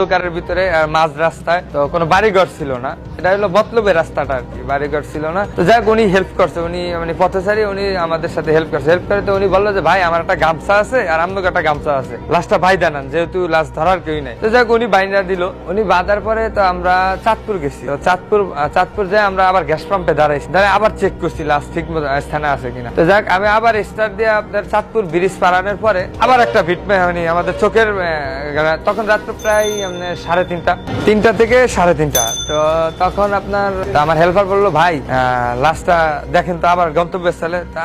অন্ধকারের ভিতরে মাঝ রাস্তায়, তো কোনো বাড়িঘর ছিল না। এটা হলো মতলবের রাস্তাটা আর কি, বাড়িঘর ছিল না। তো যাক উনি হেল্প করছে, উনি মানে পথচারী উনি আমাদের সাথে হেল্প করছে। হেল্প করে তো উনি বলল যে, ভাই, আমার একটা গামছা আছে আর আমনকে একটা গামছা আছে। লাশটা ভাই দেনান যেহেতু লাশ ধরার কেউই নাই। তো যাক উনি বাইনা দিল। উনি বাঁধার পরে তো আমরা চাঁদপুর গেছি। তো চাঁদপুর চাঁদপুর যাই আমরা আবার গ্যাস পাম্পে দাঁড়াইছি। দাঁড়ায় আবার চেক করছি লাশ ঠিক স্থানে আছে কিনা। তো যাক আমি আবার স্টার্ট দিয়ে আপনার চাঁদপুর ব্রিজ পারানোর পরে আবার একটা ভিট মানে আমাদের চোখের তখন রাত্র প্রায় সাড়ে তিনটা। তিনটা থেকে সাড়ে তিনটা। তো তখন আপনার আমার হেল্পার বলল, ভাই লাস্টটা দেখেন তো আবার গন্তব্যস্থলে। তা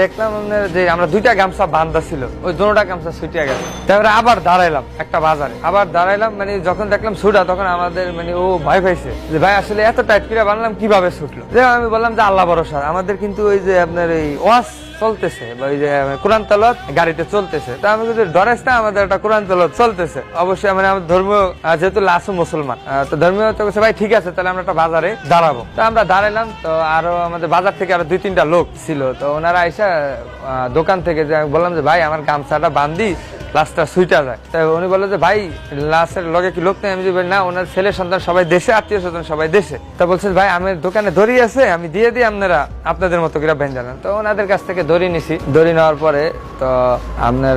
দেখলাম যে আমরা দুইটা গামছা বান্ধা ছিল, ওই দুটা গামছা ছুটিয়ে গেছে। তারপরে আবার দাঁড়াইলাম একটা বাজারে। আবার দাঁড়াইলাম মানে যখন দেখলাম ছুটা, তখন আমাদের মানে ও ভয় পাইছে যে, ভাই, আসলে এত টাইট করে বানলাম, কীভাবে ছুটলো? যে আমি বললাম যে, আল্লাহ ভরসা। আমাদের কিন্তু ওই যে আপনার এই ওয়াশ চলতেছে, বা ওই যে কোরআন তালত গাড়িতে চলতেছে। তা আমি যদি ডরেস না, আমাদের একটা কোরআন তালত চলতেছে। অবশ্যই মানে আমার ধর্মীয় যেহেতু লাসু মুসলমান তো ধর্মীয় তো ভাই, ঠিক আছে, তাহলে আমরা একটা বাজারে দাঁড়াবো। তো আমরা দাঁড়াইলাম, তো আরও আমাদের বাজার থেকে আরও দুই তিনটা লোক ছিল। তো ওনারা আইসা দোকান থেকে বললাম যে, ভাই, আমার গামছাটা বান্ধি লাশটা সুইটা যায়। তাই উনি বলল যে ভাই লাশের লগে কি লোক নেই? আমি বলি, না ওনার ছেলে সন্তান সবাই দেশে আত্মীয় স্বজন সবাই দেশে। তা বলছে ভাই আমি দোকানে দড়ি আছে আমি দিয়ে দিই আপনারা আপনাদের মতো করে বেন জানান তো ওনাদের কাছ থেকে দড়ি নিছি। দড়ি নেওয়ার পরে তো আপনার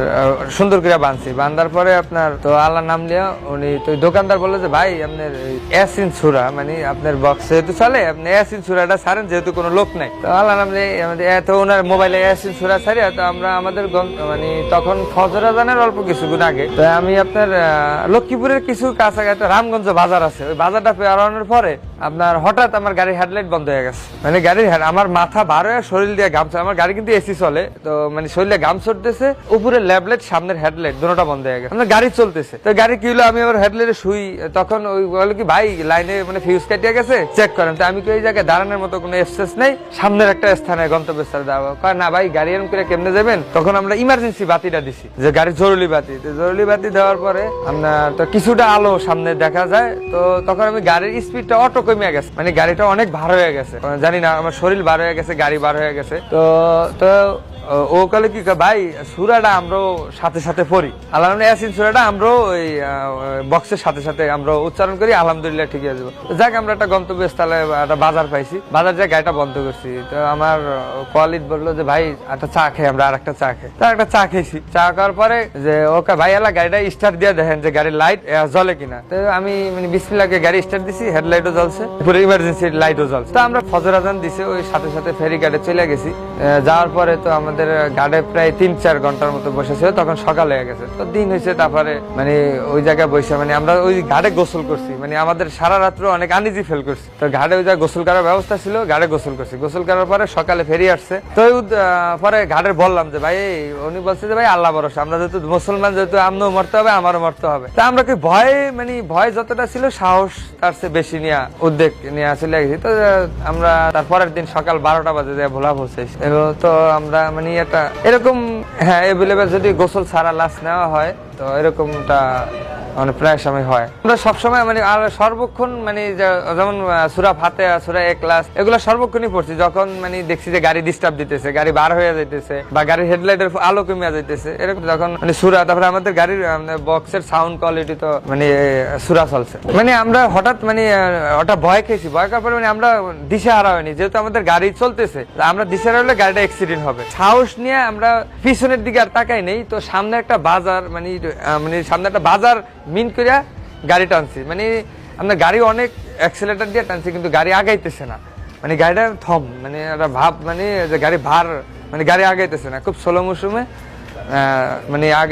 সুন্দর করে বানছি বান্ধার পরে আপনার তো আল্লাহ নাম লিয়া উনি তো দোকানদার বলল যে ভাই আপনার অ্যাসিন ছুরা মানে আপনার বক্স যেহেতু চলে আপনি অ্যাসিন ছুরাটা ছাড়েন যেহেতু কোনো লোক নাই। তো আল্লাহ নাম লিয়ে আমাদের এত ওনার মোবাইলে অ্যাসিন ছুরা ছাড়িয়া তো আমরা আমাদের মানে তখন ফজরা আজানের অল্প কিছুদিন আগে। তো আমি আপনার লক্ষ্মীপুরের কিছু কাছাকাছি রামগঞ্জ বাজার আছে। ওই বাজারটা পেরানোর পরে আপনার হঠাৎ আমার গাড়ির হেডলাইট বন্ধ হয়ে গেছে। মানে গাড়ির আমার মাথা বার হয়ে শরীর দিয়ে গামছা, আমার গাড়ি কিন্তু এসি চলে। তো মানে শরীরে গাম চড়তেছে উপরে ল্যাবলাইট সামনের হেডলাইট, দুটোটা বন্ধ হয়ে গেছে। আমার গাড়ি চলতেছে। তো গাড়ি কি হলো, আমি আবার হেডলাইটে শুই। তখন ওই বলে কি, ভাই, লাইনে মানে ফিউজ কাটিয়ে গেছে চেক করেন। তো আমি কি ওই জায়গায় দাঁড়ানোর মতো কোনো এক্সেস নেই। সামনের একটা স্থানে গন্তব্যস্থলে কয়, না ভাই, গাড়ি এরকম করে কেমনে যাবেন? তখন আমরা ইমার্জেন্সি বাতিটা দিছি, যে গাড়ি জরুরি বাতি। তো জরুরি বাতি দেওয়ার পরে আপনার তো কিছুটা আলো সামনে দেখা যায়। তো তখন আমি গাড়ির স্পিডটা অটো কমে গেছে। মানে গাড়িটা অনেক ভার হয়ে গেছে। জানি না, আমার শরীর ভার হয়ে গেছে, গাড়ি বার হয়ে গেছে। তো তো ও কালে কি ভাই, সুরাটা আমরাও সাথে সাথে পড়ি। আল্লাহ সুরাটা আমরাও ওই বক্সের সাথে সাথে আমরা উচ্চারণ করি, আলহামদুলিল্লাহ ঠিক আছে যাক, আমরা একটা গন্তব্যস্থলে একটা বাজার পাইছি। বাজার যায় গাড়িটা বন্ধ করছি। তো আমার কোয়ালিট বলল যে, ভাই, একটা চা খাই আমরা আর একটা চা খাই তো একটা চা খেয়েছি। চা খাওয়ার পরে যে, ওকে ভাই এলা গাড়িটা স্টার্ট দিয়ে দেখেন যে গাড়ির লাইট জ্বলে কিনা। তো আমি মানে বিসমিল্লাহকে গাড়ি স্টার্ট দিছি হেডলাইটও জ্বলছে, পুরো ইমার্জেন্সি লাইটও জ্বলছে। তো আমরা ফজর আজান দিছে, ওই সাথে সাথে ফেরি গাড়ি চলে গেছি। যাওয়ার পরে তো আমাদের গাড়ে প্রায় তিন চার ঘণ্টার মতো বসেছিল তখন সকাল হয়ে গেছে। তো দিন হয়েছে, তারপরে মানে ওই জায়গায় বসে মানে আমরা ওই ঘাটে গোসল করছি। মানে আমাদের সারা রাত্র অনেক আনিজি ফেল করছি। তো ঘাটে ওই জায়গায় গোসল করার ব্যবস্থা ছিল ঘাটে গোসল করছি। গোসল করার পরে সকালে ফেরি আসছে। তো পরে ঘাটে বললাম যে, ভাই উনি বলছে যে, ভাই, আল্লাহ ভরসা, আমরা যেহেতু মুসলমান, যেহেতু আমরাও মরতে হবে, আমারও মরতে হবে। তা আমরা কি ভয় মানে ভয় যতটা ছিল, সাহস তার চেয়ে বেশি নিয়ে উদ্যোগ নিয়ে গেছি। তো আমরা তারপরের দিন সকাল বারোটা বাজে যে ভোলা পৌঁছেছি। তো আমরা মানে এটা এরকম হ্যাঁ এভেলেবেল যদি গোসল ছাড়া লাশ নেওয়া হয় তো এরকমটা মানে প্রায় সময় হয়। আমরা সবসময় মানে আর সর্বক্ষণ মানে যেমন সুরা ফাতে সুরা এক ক্লাস এগুলো সর্বক্ষণই পড়ছি। যখন মানে দেখছি যে গাড়ি ডিস্টার্ব দিতেছে, গাড়ি বার হয়ে যাইতেছে, বা গাড়ির হেডলাইটের আলো কমিয়া যাইতেছে, এরকম যখন মানে সুরা, তারপরে আমাদের গাড়ির বক্সের সাউন্ড কোয়ালিটি তো মানে সুরা চলছে। মানে আমরা হঠাৎ মানে হঠাৎ ভয় খেয়েছি। ভয় খাওয়ার পরে মানে আমরা দিশে হারা হয়নি। যেহেতু আমাদের গাড়ি চলতেছে আমরা দিশে হারালে গাড়িটা অ্যাক্সিডেন্ট হবে। সাহস নিয়ে আমরা পিছনের দিকে আর তাকাই নেই। তো সামনে একটা বাজার মানে মানে সামনে একটা বাজার মিন করিয়া গাড়ি টানছি। মানে আমরা গাড়ি অনেক অ্যাক্সিলেটার দিয়ে টানছি, কিন্তু গাড়ি আগাইতেছে না। মানে গাড়িটা থম মানে একটা ভাব মানে যে গাড়ি ভার মানে গাড়ি আগাইতেছে না। খুব স্লো মৌসুমে মানে আগা